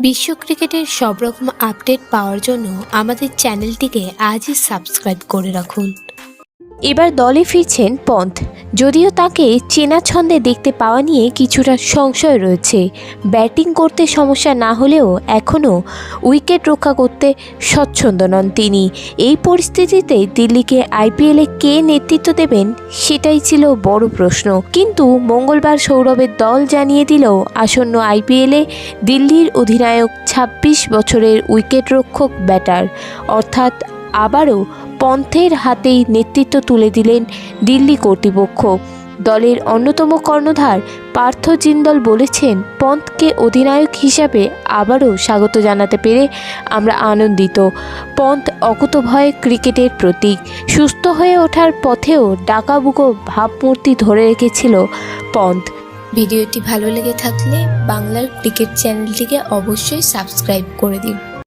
বিশ্ব ক্রিকেটের সব রকম আপডেট পাওয়ার জন্য আমাদের চ্যানেলটিকে আজই সাবস্ক্রাইব করে রাখুন। এবার দলে ফিরছেন পন্থ। যদিও তাকে চেনা ছন্দে দেখতে পাওয়া নিয়ে কিছুটা সংশয় রয়েছে। ব্যাটিং করতে সমস্যা না হলেও এখনও উইকেট রক্ষা করতে স্বচ্ছন্দ নন তিনি। এই পরিস্থিতিতে দিল্লিকে আইপিএলে কে নেতৃত্ব দেবেন সেটাই ছিল বড় প্রশ্ন। কিন্তু মঙ্গলবার সৌরভের দল জানিয়ে দিল, আসন্ন আইপিএলে দিল্লির অধিনায়ক ২৬ বছরের উইকেটরক্ষক ব্যাটার। অর্থাৎ আবারও পন্থের হাতেই নেতৃত্ব তুলে দিলেন দিল্লি কর্তৃপক্ষ। দলের অন্যতম কর্ণধার পার্থ জিন্দল বলেছেন, পন্থকে অধিনায়ক হিসাবে আবারও স্বাগত জানাতে পেরে আমরা আনন্দিত। পন্থ অকুতভয় ক্রিকেটের প্রতীক। সুস্থ হয়ে ওঠার পথেও ডাকাবুকো ভাবমূর্তি ধরে রেখেছিল পন্থ। ভিডিওটি ভালো লেগে থাকলে বাংলার ক্রিকেট চ্যানেলটিকে অবশ্যই সাবস্ক্রাইব করে দিন